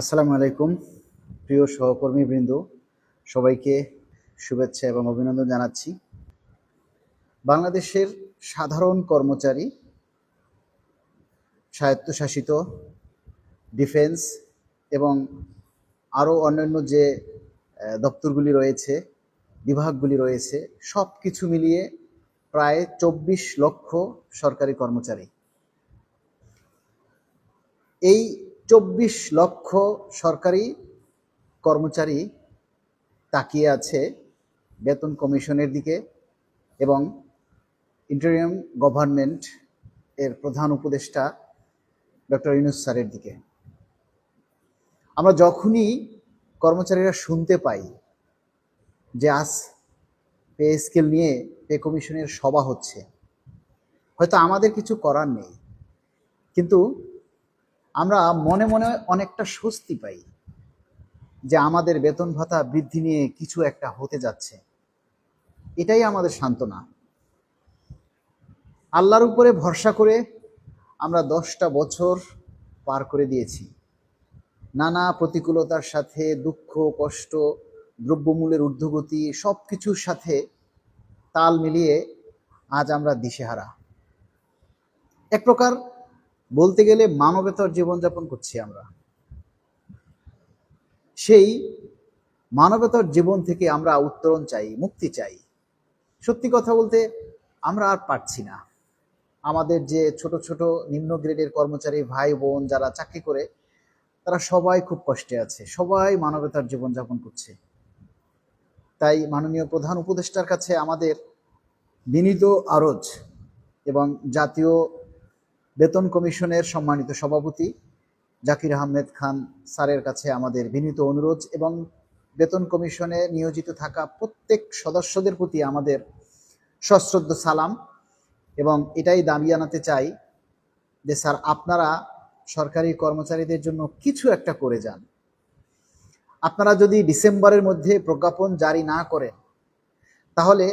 আসসালামু আলাইকুম, প্রিয় সহকর্মীবৃন্দ, সবাইকে শুভেচ্ছা এবং অভিনন্দন জানাচ্ছি। বাংলাদেশের সাধারণ কর্মচারী, স্বায়ত্তশাসিত, ডিফেন্স এবং আরও অন্যান্য যে দপ্তরগুলি রয়েছে, বিভাগগুলি রয়েছে সব কিছু মিলিয়ে প্রায় চব্বিশ লক্ষ সরকারি কর্মচারী। এই চব্বিশ লক্ষ সরকারি কর্মচারী তাকিয়ে আছে বেতন কমিশনের দিকে এবং ইন্টারিয়াম গভর্নমেন্ট এর প্রধান উপদেষ্টা ডক্টর ইউনুস স্যারের দিকে। আমরা যখনই কর্মচারীরা শুনতে পাই যে আজ পে স্কেল নিয়ে পে কমিশনের সভা হচ্ছে, হয়তো আমাদের কিছু করার নেই। কিন্তু আমরা মনে মনে অনেকটা স্বস্তি পাই যে আমাদের বেতন ভাতা বৃদ্ধি নিয়ে কিছু একটা হতে যাচ্ছে। এটাই আমাদের সান্ত্বনা। আল্লাহর উপরে ভরসা করে আমরা দশটা বছর পার করে দিয়েছি। নানা প্রতিকূলতার সাথে, দুঃখ, কষ্ট, দ্রব্যমূল্যের ঊর্ধ্বগতি সব কিছুর সাথে তাল মিলিয়ে আজ আমরা দিশেহারা। এক প্রকার বলতে গেলে মানবেতর জীবনযাপন করছি আমরা। সেই মানবেতর জীবন থেকে আমরা উত্তরণ চাই, মুক্তি চাই। সত্যি কথা বলতে আমরা আর পারছি না। আমাদের যে ছোট ছোট নিম্ন গ্রেডের কর্মচারী ভাই বোন যারা চাকরি করে, তারা সবাই খুব কষ্টে আছে, সবাই মানবতার জীবনযাপন করছে। তাই মাননীয় প্রধান উপদেষ্টার কাছে আমাদের বিনীত আরজ এবং জাতীয় বেতন কমিশনের সম্মানিত সভাপতি জাকির আহমেদ খান স্যারের কাছে আমাদের বিনীত অনুরোধ এবং বেতন কমিশনে নিয়োজিত থাকা প্রত্যেক সদস্যদের প্রতি আমাদের সশ্রদ্ধ সালাম এবং এটাই দাবি জানাতে চাই যে স্যার, আপনারা সরকারি কর্মচারীদের জন্য কিছু একটা করে যান। আপনারা যদি ডিসেম্বরের মধ্যে প্রজ্ঞাপন জারি না করেন, তাহলে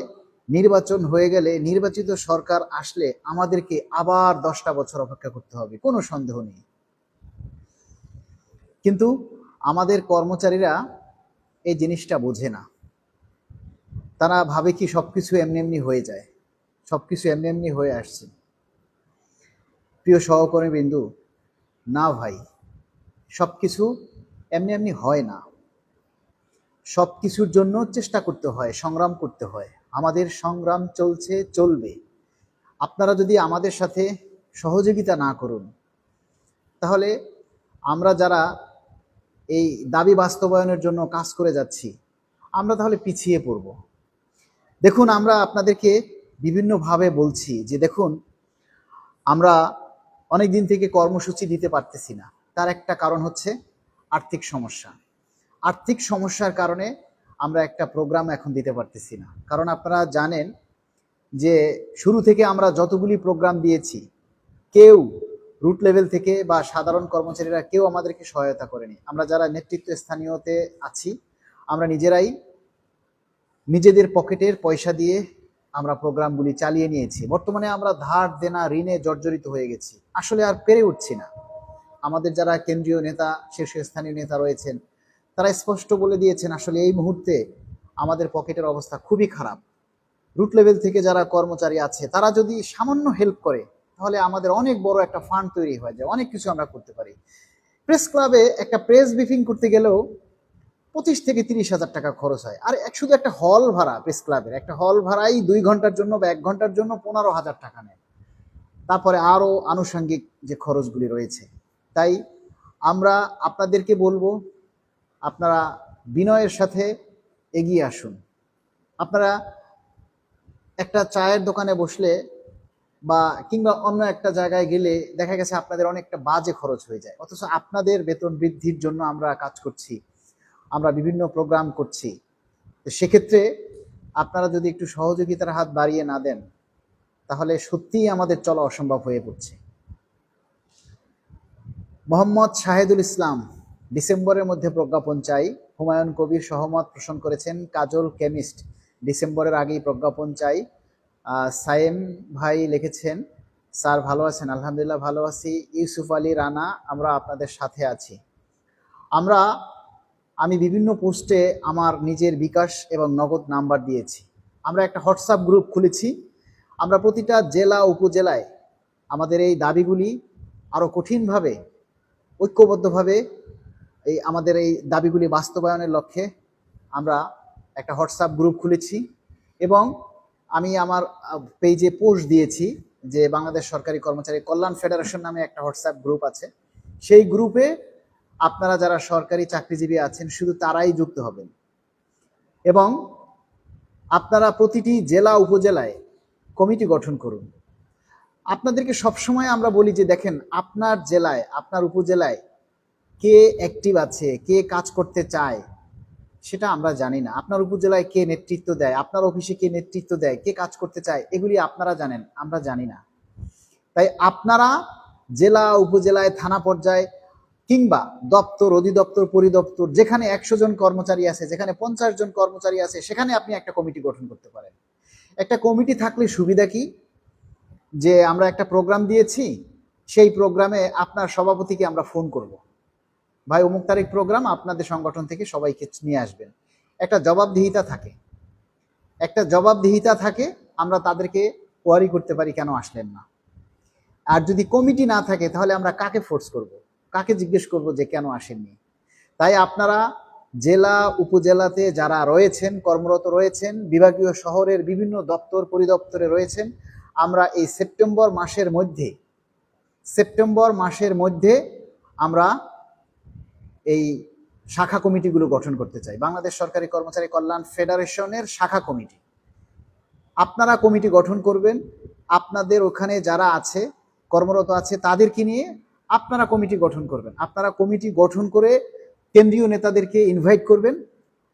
নির্বাচন হয়ে গেলে নির্বাচিত সরকার আসলে আমাদেরকে আবার দশটা বছর অপেক্ষা করতে হবে, কোনো সন্দেহ নেই। কিন্তু আমাদের কর্মচারীরা এই জিনিসটা বোঝে না। তারা ভাবে কি সবকিছু এমনি এমনি হয়ে যায়, সবকিছু এমনি এমনি হয়ে আসছে। প্রিয় সহকর্মী বিন্দু, না ভাই, সবকিছু এমনি এমনি হয় না। সব কিছুর জন্য চেষ্টা করতে হয়, সংগ্রাম করতে হয়। আমাদের সংগ্রাম চলছে, চলবে। আপনারা যদি আমাদের সাথে সহযোগিতা না করুন, তাহলে আমরা যারা এই দাবি বাস্তবায়নের জন্য কাজ করে যাচ্ছি, আমরা তাহলে পিছিয়ে পড়ব। দেখুন, আমরা আপনাদেরকে বিভিন্নভাবে বলছি যে, দেখুন, আমরা অনেক দিন থেকে কর্মসূচি দিতে পারতেছি না। তার একটা কারণ হচ্ছে আর্থিক সমস্যা। আর্থিক সমস্যার কারণে আমরা একটা প্রোগ্রাম এখন দিতে পারতেছি না। কারণ আপনারা জানেন যে শুরু থেকে আমরা যতগুলি প্রোগ্রাম দিয়েছি, কেউ রুট লেভেল থেকে বা সাধারণ কর্মচারীরা কেউ আমাদেরকে সহায়তা করেনি। আমরা যারা নেতৃত্ব স্থানীয়তে আছি, আমরা নিজেরাই নিজেদের পকেটের পয়সা দিয়ে আমরা প্রোগ্রামগুলি চালিয়ে নিয়েছি। বর্তমানে আমরা ধার, দেনা, ঋণে জর্জরিত হয়ে গেছি। আসলে আর পেরে উঠছি না। আমাদের যারা কেন্দ্রীয় নেতা, শীর্ষস্থানীয় নেতা রয়েছেন তারা স্পষ্ট বলে দিয়েছেন, আসলে এই মুহূর্তে আমাদের পকেটের অবস্থা খুবই খারাপ। রুট লেভেল থেকে যারা কর্মচারী আছে, তারা যদি সামান্য হেল্প করে, তাহলে আমাদের অনেক বড় একটা ফান্ড তৈরি হয়ে যায়, অনেক কিছু আমরা করতে পারি। প্রেস ক্লাবে একটা প্রেস ব্রিফিং করতে গেলেও পঁচিশ থেকে তিরিশ হাজার টাকা খরচ হয়। আর এক শুধু একটা হল ভাড়া প্রেস ক্লাবের, একটা হল ভাড়াই দুই ঘণ্টার জন্য বা এক ঘণ্টার জন্য পনেরো হাজার টাকা নেয়। তারপরে আরও আনুষঙ্গিক যে খরচগুলি রয়েছে। তাই আমরা আপনাদেরকে বলব আপনারা বিনয়ের সাথে এগিয়ে আসুন। আপনারা একটা চায়ের দোকানে বসলে বা কিংবা অন্য একটা জায়গায় গেলে দেখা গেছে আপনাদের অনেকটা বাজে খরচ হয়ে যায়। অথচ আপনাদের বেতন বৃদ্ধির জন্য আমরা কাজ করছি, আমরা বিভিন্ন প্রোগ্রাম করছি। তো সেক্ষেত্রে আপনারা যদি একটু সহযোগিতার হাত বাড়িয়ে না দেন, তাহলে সত্যিই আমাদের চলা অসম্ভব হয়ে পড়ছে। মোহাম্মদ শাহেদুল ইসলাম ডিসেম্বরের মধ্যে প্রজ্ঞাপন চাই। হুমায়ুন কবির সহমত পোষণ করেছেন কাজল কেমিস্ট। ডিসেম্বরের আগেই প্রজ্ঞাপন চাই। সায়েম ভাই লিখেছেন, স্যার ভালো আছেন? আলহামদুলিল্লাহ ভালো আছি। ইউসুফ আলী রানা, আমরা আপনাদের সাথে আছি। আমরা, আমি বিভিন্ন পোস্টে আমার নিজের বিকাশ এবং নগদ নাম্বার দিয়েছি। আমরা একটা হোয়াটসঅ্যাপ গ্রুপ খুলেছি। আমরা প্রতিটা জেলা, উপজেলায় আমাদের এই দাবিগুলি আরও কঠিনভাবে, ঐক্যবদ্ধভাবে এই আমাদের এই দাবিগুলি বাস্তবায়নের লক্ষ্যে আমরা একটা হোয়াটসঅ্যাপ গ্রুপ খুলেছি এবং আমি আমার পেজে পোস্ট দিয়েছি যে বাংলাদেশ সরকারি কর্মচারী কল্যাণ ফেডারেশন নামে একটা হোয়াটসঅ্যাপ গ্রুপ আছে। সেই গ্রুপে আপনারা যারা সরকারি চাকরিজীবী আছেন, শুধু তারাই যুক্ত হবেন। এবং আপনারা প্রতিটি জেলা, উপজেলায় কমিটি গঠন করুন। আপনাদেরকে সবসময় আমরা বলি যে, দেখেন, আপনার জেলায়, আপনার উপজেলায় কে অ্যাক্টিভ আছে, কে কাজ করতে চায়, সেটা আমরা জানি না। আপনার উপজেলায় কে নেতৃত্ব দেয়, আপনার অফিসে কে নেতৃত্ব দেয়, কে কাজ করতে চায়, এগুলি আপনারা জানেন, আমরা জানি না। তাই আপনারা জেলা, উপজেলায়, থানা পর্যায়ে কিংবা দপ্তর, অধিদপ্তর, পরিদপ্তর, যেখানে একশো জন কর্মচারী আছে, যেখানে পঞ্চাশ জন কর্মচারী আছে, সেখানে আপনি একটা কমিটি গঠন করতে পারেন। একটা কমিটি থাকলে সুবিধা কি? যে আমরা একটা প্রোগ্রাম দিয়েছি, সেই প্রোগ্রামে আপনার সভাপতিকে আমরা ফোন করব। ভাই, অমুক তারিখ প্রোগ্রাম আপনাদের সংগঠন থেকে সবাইকে নিয়ে আসবেন। একটা জবাবদিহিতা থাকে। একটা জবাবদিহিতা থাকে, আমরা তাদেরকে কোয়ারি করতে পারি কেন আসলেন না। আর যদি কমিটি না থাকে, তাহলে আমরা কাকে ফোর্স করব? কাকে জিজ্ঞেস করব যে কেন আসেননি? তাই আপনারা জেলা, উপজেলাতে যারা রয়েছেন, কর্মরত রয়েছেন, বিভাগীয় শহরের বিভিন্ন দপ্তর পরিদপ্তরে রয়েছেন, আমরা এই সেপ্টেম্বর মাসের মধ্যে, সেপ্টেম্বর মাসের মধ্যে আমরা এই শাখা কমিটিগুলো গঠন করতে চাই। বাংলাদেশ সরকারি কর্মচারী কল্যাণ ফেডারেশনের শাখা কমিটি। আপনারা কমিটি গঠন করবেন। আপনাদের ওখানে যারা আছে, কর্মরত আছে, তাদেরকে নিয়ে আপনারা কমিটি গঠন করবেন। আপনারা কমিটি গঠন করে কেন্দ্রীয় নেতাদেরকে ইনভাইট করবেন।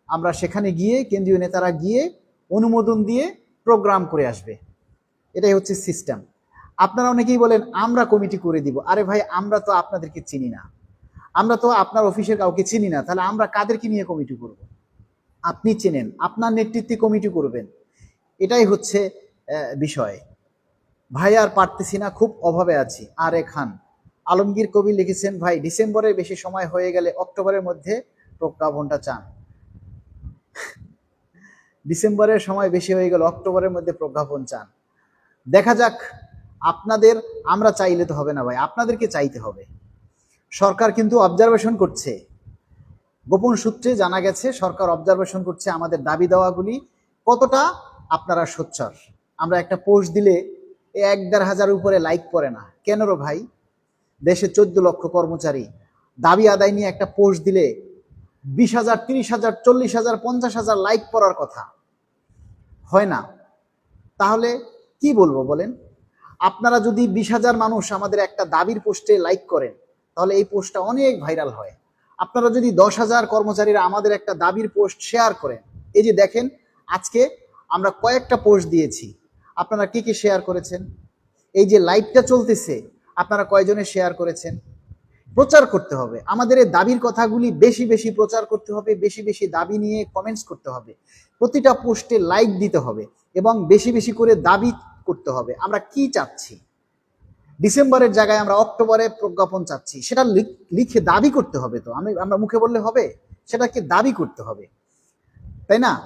আমরা সেখানে গিয়ে কেন্দ্রীয় নেতারা গিয়ে অনুমোদন দিয়ে প্রোগ্রাম করে আসবে। এটাই হচ্ছে সিস্টেম আপনারা অনেকেই বলেন, আমরা কমিটি করে দিব। আরে ভাই, আমরা তো আপনাদেরকে চিনি না। আমরা তো আপনার অফিসের কাউকে চিনি না, তাহলে আমরা কাদেরকে নিয়ে কমিটি করব? আপনি চেনেন, আপনার নেতৃত্বে কমিটি করবেন। এটাই হচ্ছে বিষয়। ভাই আর পারতেছি না, খুব অভাবে আছি। আর এ খান, আলমগীর কবি লিখেছেন, ভাই, ডিসেম্বরের বেশি সময় হয়ে গেলে অক্টোবরের মধ্যে প্রজ্ঞাপনটা চান। ডিসেম্বরের সময় বেশি হয়ে গেল অক্টোবরের মধ্যে প্রজ্ঞাপন চান। দেখা যাক, আপনাদের, আমরা চাইলে তো হবে না ভাই, আপনাদেরকে চাইতে হবে। সরকার কিন্তু অবজারভেশন করছে। গোপন সূত্রে জানা গেছে, সরকার অবজারভেশন করছে আমাদের দাবি দেওয়াগুলি কতটা আপনারা সোচ্চার। আমরা একটা পোস্ট দিলে এক দেড় হাজার উপরে লাইক পড়ে না। কেন রো ভাই? দেশে চোদ্দ লক্ষ কর্মচারী। দাবি আদায় নিয়ে একটা পোস্ট দিলে বিশ হাজার, তিরিশ হাজার, চল্লিশ হাজার, পঞ্চাশ হাজার লাইক পড়ার কথা। হয় না? তাহলে কি বলব বলেন? আপনারা যদি বিশ হাজার মানুষ আমাদের একটা দাবির পোস্টে লাইক করেন তাহলে এই পোস্টটা অনেক ভাইরাল হয়। আপনারা যদি দশ হাজার কর্মচারীরা আমাদের একটা দাবির পোস্ট শেয়ার করেন, এই যে দেখেন, আজকে আমরা কয়েকটা পোস্ট দিয়েছি। আপনারা কি কি শেয়ার করেছেন? এই যে লাইভটা চলতেছে, আপনারা কয়জনে শেয়ার করেছেন? প্রচার করতে হবে। আমাদের এই দাবির কথাগুলি বেশি বেশি প্রচার করতে হবে, বেশি বেশি দাবি নিয়ে কমেন্টস করতে হবে। প্রতিটা পোস্টে লাইক দিতে হবে এবং বেশি বেশি করে দাবি করতে হবে। আমরা কি চাচ্ছি? ডিসেম্বরের জায়গায় আমরা অক্টোবরে প্রজ্ঞাপন চাচ্ছি। সেটা লিখ- দাবি করতে হবে তো। আমি, আমরা মুখে বললে হবে, সেটাকে দাবি করতে হবে। তাই না?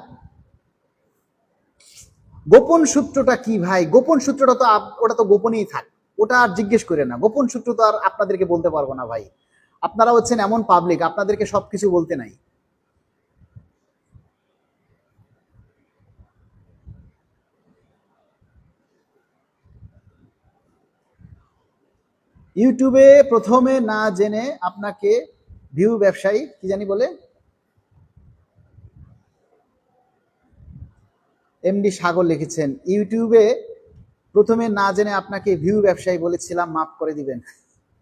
গোপন সূত্রটা কি ভাই? গোপন সূত্রটা তো ওটা তো গোপনেই থাক। ওটা আর জিজ্ঞেস করে না। গোপন সূত্র তো আর আপনাদেরকে বলতে পারব না ভাই। আপনারা হচ্ছেন এমন পাবলিক আপনাদেরকে সবকিছু বলতে নাই। ইউটিউবে প্রথমে না জেনে আপনাকে ভিউ ব্যবসায়ী কি জানি বলে? এমডি সাগর লিখেছেন, ইউটিউবে প্রথমে না জেনে আপনাকে ভিউ ব্যবসায়ী বলেছিলাম, মাফ করে দিবেন।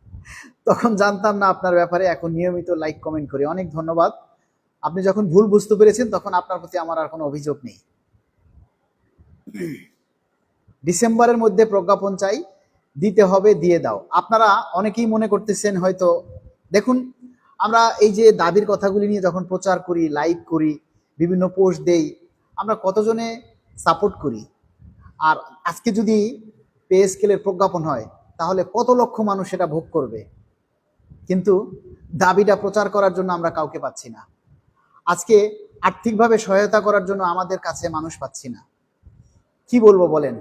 তখন জানতাম না আপনার ব্যাপারে, এখন নিয়মিত লাইক কমেন্ট করি। অনেক ধন্যবাদ। আপনি যখন ভুল বুঝতে পেরেছেন, তখন আপনার প্রতি আমার আর কোনো অভিযোগ নেই। ডিসেম্বরের মধ্যে প্রজ্ঞাপন চাই। দিতে হবে, দিয়ে দাও। আপনারা অনেকেই মনে করতেছেন হয়তো, দেখুন, আমরা এই যে দাবির কথাগুলি নিয়ে যখন প্রচার করি লাইভ করি, বিভিন্ন পোস্ট দেই, আমরা কতজনে সাপোর্ট করি? আর আজকে যদি পে স্কেলের প্রজ্ঞাপন হয়, তাহলে কত লক্ষ মানুষ এটা ভোগ করবে? কিন্তু দাবিটা প্রচার করার জন্য আমরা কাউকে পাচ্ছি না। আজকে আর্থিকভাবে সহায়তা করার জন্য আমাদের কাছে মানুষ পাচ্ছি না। কি বলব বলেন?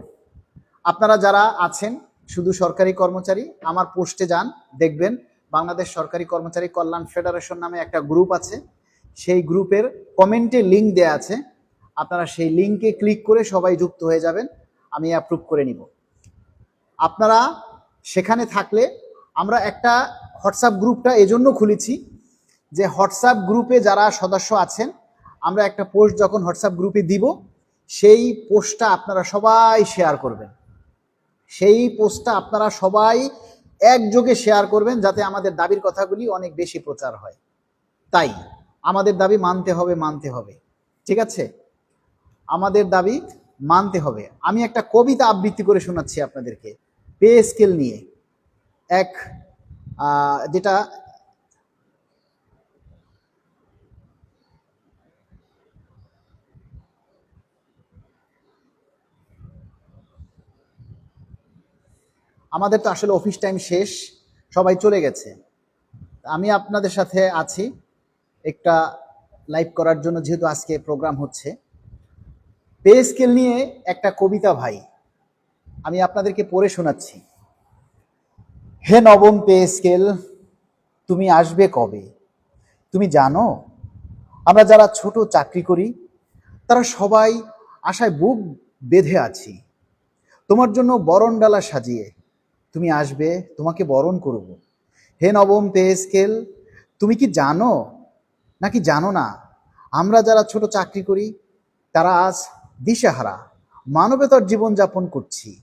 আপনারা যারা আছেন শুধু সরকারি কর্মচারী, আমার পোস্টে যান, দেখবেন বাংলাদেশ সরকারি কর্মচারী কল্যাণ ফেডারেশন নামে একটা গ্রুপ আছে। সেই গ্রুপের কমেন্টে লিঙ্ক দেয়া আছে। আপনারা সেই লিংকে ক্লিক করে সবাই যুক্ত হয়ে যাবেন। আমি অ্যাপ্রুভ করে নিব। আপনারা সেখানে থাকলে আমরা একটা হোয়াটসঅ্যাপ গ্রুপটা এজন্য খুলেছি যে হোয়াটসঅ্যাপ গ্রুপে যারা সদস্য আছেন, আমরা একটা পোস্ট যখন হোয়াটসঅ্যাপ গ্রুপে দিব, সেই পোস্টটা আপনারা সবাই শেয়ার করবেন। সেই পোস্টটা আপনারা সবাই একযোগে শেয়ার করবেন যাতে আমাদের দাবির কথাগুলি অনেক বেশি প্রচার হয়। তাই আমাদের দাবি মানতে হবে মানতে হবে। ঠিক আছে? আমাদের দাবি মানতে হবে। আমি একটা কবিতা আবৃত্তি করে শোনাচ্ছি আপনাদেরকে পে স্কেল নিয়ে। এক যেটা আমাদের তো আসলে অফিস টাইম শেষ, সবাই চলে গেছে। আমি আপনাদের সাথে আছি একটা লাইভ করার জন্য, যেহেতু আজকে প্রোগ্রাম হচ্ছে। পে স্কেল নিয়ে একটা কবিতা ভাই, আমি আপনাদেরকে পড়ে শোনাচ্ছি। হে নবম পে স্কেল তুমি আসবে কবে? তুমি জানো, আমরা যারা ছোট চাকরি করি, তারা সবাই আশায় বুক বেঁধে আছি। তোমার জন্য বরণ ডালা সাজিয়ে তুমি আসবে, তোমাকে বরণ করব। হে নবম পে স্কেল, তুমি কি জানো? নাকি জানো না? আমরা যারা ছোট চাকরি করি, তারা আজ দিশেহারা। মানবেতর জীবনযাপন করছি।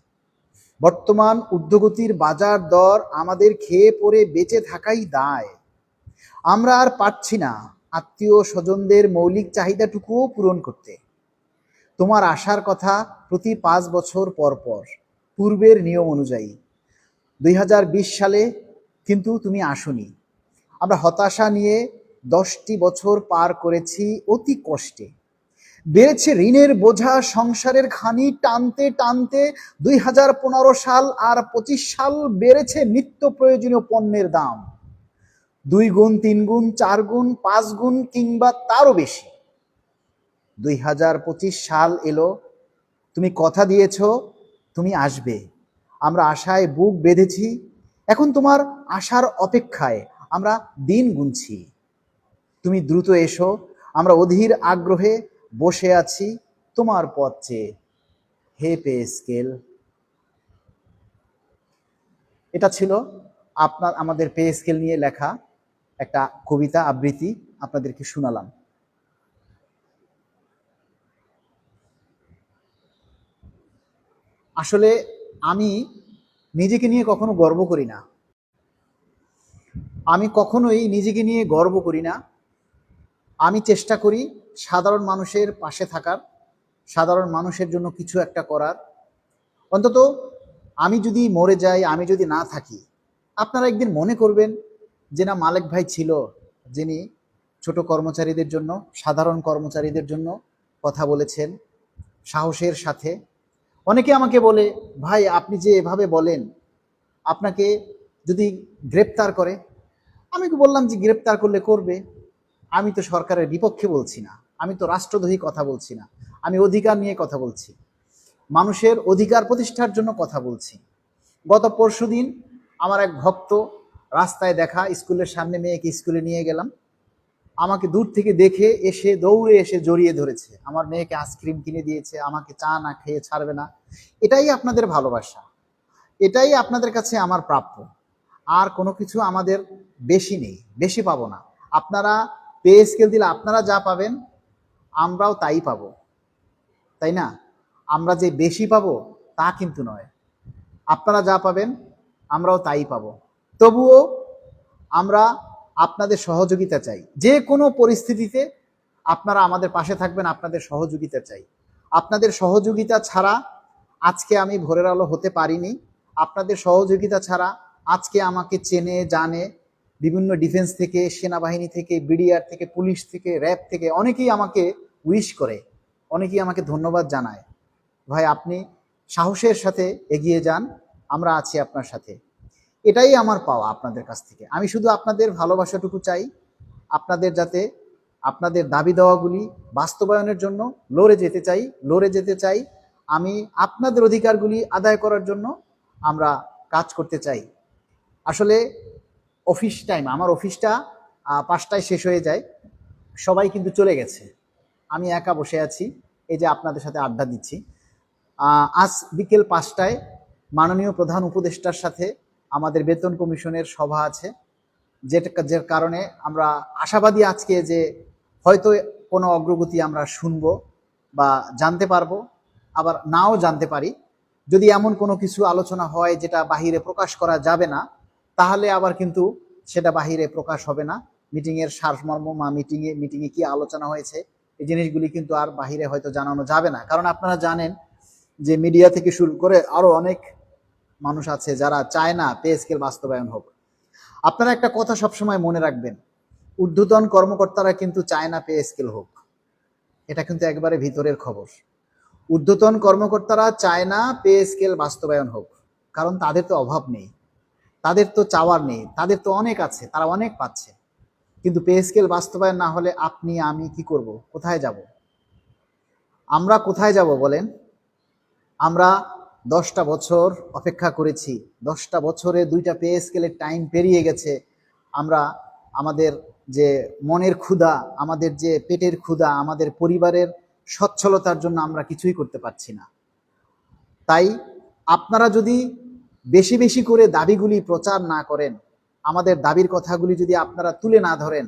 বর্তমান ঊর্ধ্বগতির বাজার দর আমাদের খেয়ে পরে বেঁচে থাকাই দায়। আমরা আর পারছি না আত্মীয় স্বজনদের মৌলিক চাহিদাটুকুও পূরণ করতে। তোমার আসার কথা প্রতি পাঁচ বছর পর পর, পূর্বের নিয়ম অনুযায়ী। দুই হাজার বিশ সালে কিন্তু তুমি আসনি। আমরা হতাশা নিয়ে দশটি বছর পার করেছি অতি কষ্টে। বেড়েছে ঋণের বোঝা, সংসারের খানি টানতে টানতে দুই হাজার পনেরো সাল আর পঁচিশ সাল বেড়েছে নিত্য প্রয়োজনীয় পণ্যের দাম। দুই গুণ, তিন গুণ, চার গুণ, পাঁচ গুণ কিংবা তারও বেশি। দুই হাজার পঁচিশ সাল এলো, তুমি কথা দিয়েছ, তুমি আসবে। আমরা আশায় বুক বেঁধেছি। এখন তোমার আশার অপেক্ষায় আমরা দিন গুনছি। তুমি দ্রুত এসো, আমরা অধীর আগ্রহে বসে আছি তোমার পথ চেয়ে। হে পে স্কেল। এটা ছিল আপনার, আমাদের পে স্কেল নিয়ে লেখা একটা কবিতা আবৃত্তি, আপনাদেরকে শোনালাম। আসলে আমি নিজেকে নিয়ে কখনো গর্ব করি না। আমি কখনোই নিজেকে নিয়ে গর্ব করি না। আমি চেষ্টা করি সাধারণ মানুষের পাশে থাকার, সাধারণ মানুষের জন্য কিছু একটা করার। অন্তত আমি যদি মরে যাই, আমি যদি না থাকি, আপনারা একদিন মনে করবেন যে না, মালিক ভাই ছিল যিনি ছোট কর্মচারীদের জন্য, সাধারণ কর্মচারীদের জন্য কথা বলেছেন, সাহসের সাথে অনেকে আমাকে বলে, ভাই, আপনি যে এভাবে বলেন, আপনাকে যদি গ্রেপ্তার করে? আমি বললাম যে, গ্রেপ্তার করলে করবে। আমি তো সরকারের বিপক্ষে বলছি না। আমি তো রাষ্ট্রদ্রোহী কথা বলছি না। আমি অধিকার নিয়ে কথা বলছি। মানুষের অধিকার প্রতিষ্ঠার জন্য কথা বলছি। গত পরশুদিন আমার এক ভক্ত রাস্তায় দেখা, স্কুলের সামনে মেয়েকে স্কুলে নিয়ে গেলাম। আমাকে দূর থেকে দেখে এসে দৌড়ে এসে জড়িয়ে ধরেছে। আমার মেয়েকে আইসক্রিম কিনে দিয়েছে। আমাকে চা না খেয়ে ছাড়বে না। এটাই আপনাদের ভালোবাসা। এটাই আপনাদের কাছে আমার প্রাপ্য। আর কোনো কিছু আমাদের বেশি নেই, বেশি পাবো না। আপনারা পে স্কেল দিলে আপনারা যা পাবেন, আমরাও তাই পাবো। তাই না? আমরা যে বেশি পাবো, তা কিন্তু নয়। আপনারা যা পাবেন, আমরাও তাই পাবো। তবুও আমরা আপনাদের সহযোগিতা চাই। যে কোনো পরিস্থিতিতে আপনারা আমাদের পাশে থাকবেন, আপনাদের সহযোগিতা চাই। আপনাদের সহযোগিতা ছাড়া আজকে আমি ভোরের আলো হতে পারিনি। আপনাদের সহযোগিতা ছাড়া আজকে আমাকে চেনে, জানে বিভিন্ন ডিফেন্স থেকে, সেনাবাহিনী থেকে, বিডিআর থেকে, পুলিশ থেকে, র্যাব থেকে অনেকেই আমাকে উইশ করে, অনেকেই আমাকে ধন্যবাদ জানায়। ভাই, আপনি সাহসের সাথে এগিয়ে যান, আমরা আছি আপনার সাথে। এটাই আমার পাওয়া আপনাদের কাছ থেকে। আমি শুধু আপনাদের ভালোবাসাটুকু চাই, আপনাদের যাতে আপনাদের দাবি দেওয়াগুলি বাস্তবায়নের জন্য লড়ে যেতে চাই, লড়ে যেতে চাই আমি আপনাদের অধিকারগুলি আদায় করার জন্য আমরা কাজ করতে চাই। আসলে অফিস টাইম, আমার অফিসটা পাঁচটায় শেষ হয়ে যায়। সবাই কিন্তু চলে গেছে। আমি একা বসে আছি। এই যে আপনাদের সাথে আড্ডা দিচ্ছি। আজ বিকেল পাঁচটায় মাননীয় প্রধান উপদেষ্টার সাথে আমাদের বেতন কমিশনের সভা আছে। যেটা যে কারণে আমরা আশাবাদী আজকে যে হয়তো কোনো অগ্রগতি আমরা শুনব বা জানতে পারব। আবার নাও জানতে পারি। যদি এমন কোনো কিছু আলোচনা হয় যেটা বাহিরে প্রকাশ করা যাবে না, তাহলে আবার কিন্তু সেটা বাহিরে প্রকাশ হবে না। মিটিংয়ের সারমর্ম বা মিটিংয়ে মিটিংয়ে কি আলোচনা হয়েছে, এই জিনিসগুলি কিন্তু আর বাহিরে হয়তো জানানো যাবে না। কারণ আপনারা জানেন যে মিডিয়া থেকে শুরু করে আরও অনেক মানুষ আছে যারা চায় না পে স্কেল বাস্তবায়ন হোক। আপনারা একটা কথা সবসময় মনে রাখবেন, ঊর্ধ্বতন কর্মকর্তারা কিন্তু চায় না পে স্কেল হোক। এটা কিন্তু একবারে ভিতরের খবর। ঊর্ধ্বতন কর্মকর্তারা চায় না পে স্কেল বাস্তবায়ন হোক, কারণ তাদের তো অভাব নেই, তাদের তো চাওয়ার নেই, তাদের তো অনেক আছে, তারা অনেক পাচ্ছে। কিন্তু পে স্কেল বাস্তবায়ন না হলে আপনি, আমি কি করব? কোথায় যাব? আমরা কোথায় যাব বলেন? আমরা দশটা বছর অপেক্ষা করেছি, দশটা বছরে দুইটা পে স্কেলের টাইম পেরিয়ে গেছে। আমরা আমাদের যে মনের ক্ষুধা, আমাদের যে পেটের ক্ষুধা, আমাদের পরিবারের সচ্ছলতার জন্য আমরা কিছুই করতে পারছি না। তাই আপনারা যদি বেশি বেশি করে দাবিগুলি প্রচার না করেন, আমাদের দাবির কথাগুলি যদি আপনারা তুলে না ধরেন,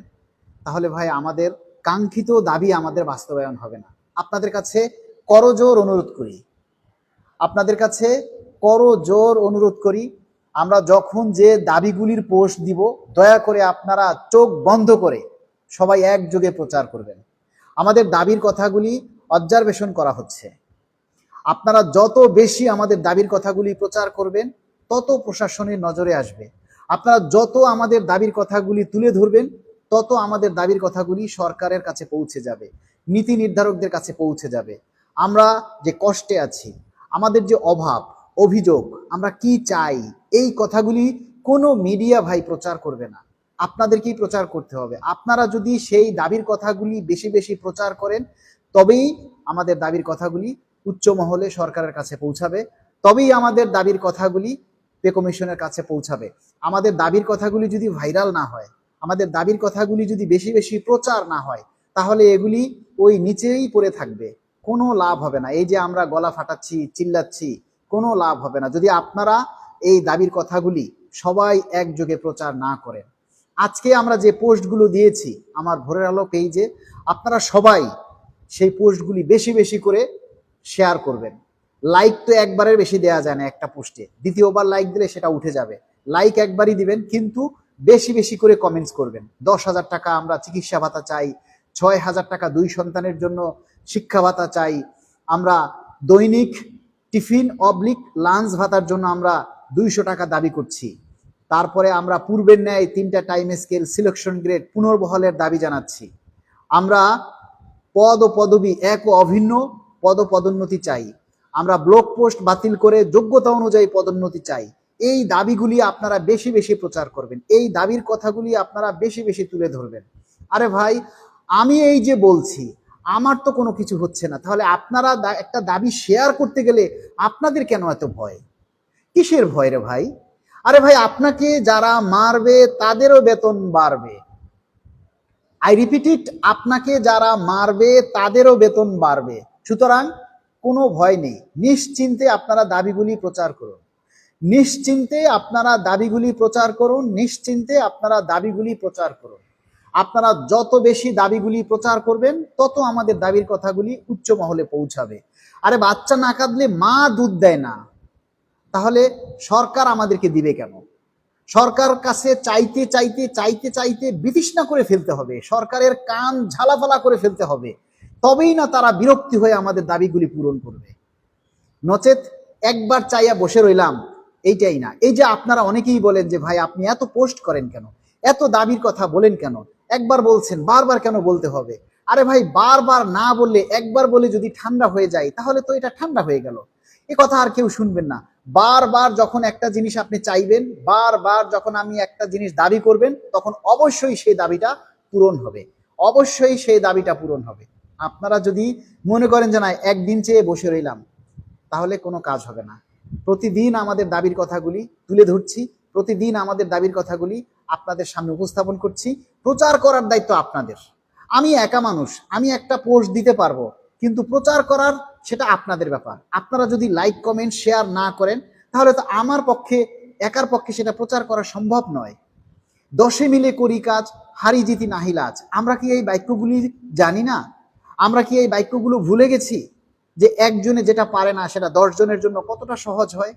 তাহলে ভাই আমাদের কাঙ্ক্ষিত দাবি আমাদের বাস্তবায়ন হবে না। আপনাদের কাছে করজোর অনুরোধ করি। আপনাদের কাছে করজোর অনুরোধ করি, আমরা যখন যে দাবিগুলির পোস্ট দিব, দয়া করে আপনারা চোখ বন্ধ করে সবাই একযোগে প্রচার করবেন। আমাদের দাবির কথাগুলি অবজারভেশন করা হচ্ছে। আপনারা যত বেশি আমাদের দাবির কথাগুলি প্রচার করবেন, তত প্রশাসনের নজরে আসবে। আপনারা যত আমাদের দাবির কথাগুলি তুলে ধরবেন, তত আমাদের দাবির কথাগুলি সরকারের কাছে পৌঁছে যাবে, নীতি নির্ধারকদের কাছে পৌঁছে যাবে। আমরা যে কষ্টে আছি, আমাদের যে অভাব, অভিযোগ, আমরা কি চাই, এই কথাগুলি কোনো মিডিয়া ভাই প্রচার করবে না। আপনাদেরকেই প্রচার করতে হবে। আপনারা যদি সেই দাবির কথাগুলি বেশি বেশি প্রচার করেন তবেই আমাদের দাবির কথাগুলি উচ্চ মহলে সরকারের কাছে পৌঁছাবে, তবেই আমাদের দাবির কথাগুলি পে কমিশনের কাছে পৌঁছাবে। আমাদের দাবির কথাগুলি যদি ভাইরাল না হয়, আমাদের দাবির কথাগুলি যদি বেশি বেশি প্রচার না হয়, তাহলে এগুলি ওই নিচেই পড়ে থাকবে। কোনো লাভ হবে না। এই যে আমরা গলা ফাটাচ্ছি, চিল্লাচ্ছি, কোনো লাভ হবে না। যদি আপনারা এই দাবির কথাগুলি সবাই একযোগে প্রচার না করেন। আজকে আমরা যে পোস্টগুলো দিয়েছি, আমার ভোরের আলো পেজে আপনারা সবাই সেই পোস্টগুলি বেশি বেশি করে শেয়ার করবেন। লাইক তো একবারের বেশি দেওয়া যায় না একটা পোস্টে। দ্বিতীয়বার লাইক দিলে সেটা উঠে যাবে। লাইক একবারই দিবেন, কিন্তু বেশি বেশি করে কমেন্টস করবেন। দশ হাজার টাকা আমরা চিকিৎসা ভাতা চাই, ছয় হাজার টাকা দুই সন্তানের জন্য শিক্ষা ভাতা চাই। আমরা দৈনিক টিফিন অবলিক লাঞ্চ ভাতার জন্য আমরা দুইশো টাকা দাবি করছি। তারপরে আমরা পূর্বের ন্যায় তিনটা টাইম স্কেল সিলেকশন গ্রেড পুনর্বহলের দাবি জানাচ্ছি। আমরা পদ ও পদবি এক ও অভিন্ন, পদ পদোন্নতি চাই। আমরা ব্লক পোস্ট বাতিল করে যোগ্যতা অনুযায়ী পদোন্নতি চাই। এই দাবিগুলি আপনারা বেশি বেশি প্রচার করবেন। এই দাবির কথাগুলি আপনারা বেশি বেশি তুলে ধরবেন। আরে ভাই, আমি এই যে বলছি, আমার তো কোনো কিছু হচ্ছে না। তাহলে আপনারা একটা দাবি শেয়ার করতে গেলে আপনাদের কেন এত ভয়? কিসের ভয় রে ভাই? আরে ভাই, আপনাকে যারা মারবে, তাদেরও বেতন বাড়বে। আই রিপিট ইট আপনাকে যারা মারবে, তাদেরও বেতন বাড়বে। সুতরাং কোনো ভয় নেই। নিশ্চিন্তে আপনারা দাবিগুলি প্রচার করুন। নিশ্চিন্তে আপনারা দাবিগুলি প্রচার করুন, নিশ্চিন্তে আপনারা দাবিগুলি প্রচার করুন। আপনারা যত বেশি দাবিগুলি প্রচার করবেন, তত আমাদের দাবির কথাগুলি উচ্চ মহলে পৌঁছাবে। আরে বাচ্চা না কাঁদলে মা দুধ দেয় না। তাহলে সরকার আমাদেরকে দিবে কেন? সরকার কাছে চাইতে চাইতে চাইতে চাইতে বিতৃষ্ণা করে ফেলতে হবে। সরকারের কান ঝালাফালা করে ফেলতে হবে। তবেই না তারা বিরক্তি হয়ে আমাদের দাবিগুলি পূরণ করবে। নচেত একবার চাইয়া বসে রইলাম, এইটাই না। এই যে আপনারা অনেকেই বলেন যে, ভাই, আপনি এত পোস্ট করেন কেন? এত দাবির কথা বলেন কেন? একবার বলছেন, বারবার কেন বলতে হবে? আরে ভাই, বারবার না বললে একবার বলে যদি ঠান্ডা হয়ে যায়, তাহলে তো এটা ঠান্ডা হয়ে গেল। এ কথা আর কেউ শুনবেন না। বারবার যখন একটা জিনিস আপনি চাইবেন, বারবার যখন আমি একটা জিনিস দাবি করবেন, তখন অবশ্যই সেই দাবিটা পূরণ হবে। অবশ্যই সেই দাবিটা পূরণ হবে। আপনারা যদি মনে করেন যে না, একদিন চেয়ে বসে রইলাম, তাহলে কোনো কাজ হবে না। প্রতিদিন আমাদের দাবির কথাগুলি তুলে ধরছি, প্রতিদিন আমাদের দাবির কথাগুলি আপনাদের সামনে উপস্থাপন করছি। প্রচার করার দায়িত্ব আপনাদের। আমি একা মানুষ, আমি একটা পোস্ট দিতে পারব, কিন্তু প্রচার করার সেটা আপনাদের ব্যাপার। আপনারা যদি লাইক কমেন্ট শেয়ার না করেন, তাহলে তো আমার পক্ষে, একার পক্ষে সেটা প্রচার করা সম্ভব নয়। দশে মিলে করি কাজ, হারি জিতি নাহিলাজ আমরা কি এই বাক্যগুলি জানি না? আমরা কি এই বাক্যগুলো ভুলে গেছি? যে একজনে যেটা পারে না, সেটা দশজনের জন্য কতটা সহজ হয়?